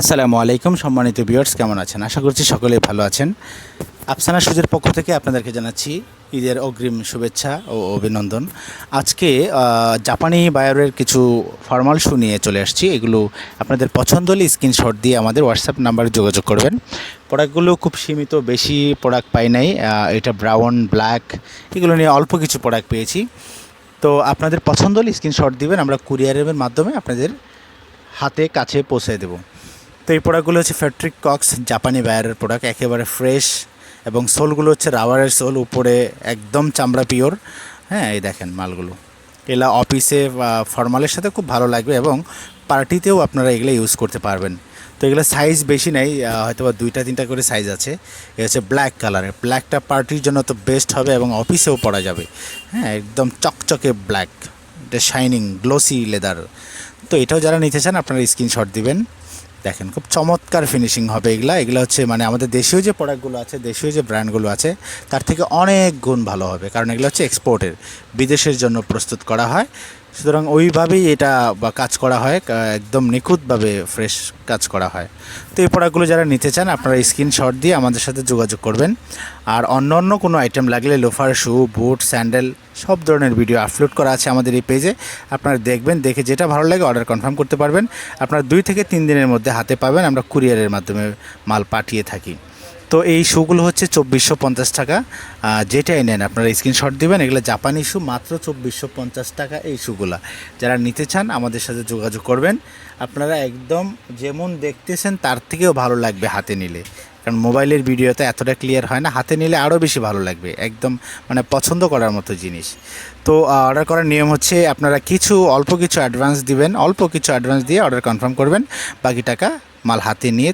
আসসালামু আলাইকুম সম্মানিত ভিউয়ার্স, কেমন আছেন? আশা করছি সকলেই ভালো আছেন। আফসানা সুজের পক্ষ থেকে আপনাদেরকে জানাচ্ছি ঈদের অগ্রিম শুভেচ্ছা ও অভিনন্দন। আজকে জাপানি বায়ারের কিছু ফর্মাল শু নিয়ে চলে আসছি। এগুলো আপনাদের পছন্দ হলে স্ক্রিনশট দিয়ে আমাদের হোয়াটসঅ্যাপ নাম্বারে যোগাযোগ করবেন। প্রোডাক্টগুলো খুব সীমিত, বেশি প্রোডাক্ট পাই নাই। এটা ব্রাউন, ব্ল্যাক, এগুলো নিয়ে অল্প কিছু প্রোডাক্ট পেয়েছি। তো আপনাদের পছন্দ হলে স্ক্রিনশট দিবেন, আমরা কুরিয়ারের মাধ্যমে আপনাদের হাতে কাছে পৌঁছে দেব। তো এই প্রোডাক্টগুলো হচ্ছে ফ্যাট্রিক কক্স জাপানি বায়ারের প্রোডাক্ট একেবারে ফ্রেশ এবং সোলগুলো হচ্ছে রাবারের সোল উপরে একদম চামড়া পিওর হ্যাঁ এই দেখেন মালগুলো। এলা অফিসে ফর্মালের সাথে খুব ভালো লাগবে এবং পার্টিতেও আপনারা এগুলো ইউজ করতে পারবেন। তো এগুলো সাইজ বেশি নেই হয়তো বা দুইটা, তিনটা করে সাইজ আছে। এ হচ্ছে ব্ল্যাক কালারের ব্ল্যাকটা পার্টির জন্য তো বেস্ট হবে এবং অফিসেও পরা যাবে। হ্যাঁ একদম চকচকে ব্ল্যাক এটা শাইনিং গ্লোসি লেদার তো এটাও যারা নিতে চান, আপনারা স্ক্রিনশট দিবেন। দেখেন, খুব চমৎকার ফিনিশিং হবে এগুলো। এগুলো হচ্ছে মানে আমাদের দেশীয় যে প্রোডাক্টগুলো আছে, দেশীয় যে ব্র্যান্ডগুলো আছে, তার থেকে অনেক গুণ ভালো হবে। কারণ এগুলো হচ্ছে এক্সপোর্টের বিদেশের জন্য প্রস্তুত করা হয়। সুতরাং ওইভাবেই এটা কাজ করা হয় একদম নিখুঁতভাবে ফ্রেশ কাজ করা হয়। তো এই প্রোডাক্টগুলো যারা নিতে চান, আপনারা স্ক্রিনশট দিয়ে আমাদের সাথে যোগাযোগ করবেন। আর অন্য অন্য কোনো আইটেম লাগলে লোফার শু বুট স্যান্ডেল সব ধরনের ভিডিও আপলোড করা আছে আমাদের এই পেজে আপনারা দেখবেন, দেখে যেটা ভালো লাগে অর্ডার কনফার্ম করতে পারবেন। আপনারা দুই থেকে তিন দিনের মধ্যে হাতে পাবেন, আমরা কুরিয়ারের মাধ্যমে মাল পাঠিয়ে থাকি। তো এই শুগুলো হচ্ছে চব্বিশশো পঞ্চাশ টাকা। যেটাই নেন, আপনারা স্ক্রিনশট দিবেন, এগুলো জাপানি শু মাত্র চব্বিশশো পঞ্চাশ টাকা এই শুগুলা যারা নিতে চান, আমাদের সাথে যোগাযোগ করবেন। আপনারা একদম যেমন দেখতেছেন, তার থেকেও ভালো লাগবে হাতে নিলে। কারণ মোবাইলের ভিডিওতে এতটা ক্লিয়ার হয় না, হাতে নিলে আরও বেশি ভালো লাগবে। একদম মানে পছন্দ করার মতো জিনিস। তো অর্ডার করার নিয়ম হচ্ছে, আপনারা কিছু, অল্প কিছু অ্যাডভান্স দিবেন, অল্প কিছু অ্যাডভান্স দিয়ে অর্ডার কনফার্ম করবেন। বাকি টাকা মাল হাতে নিয়ে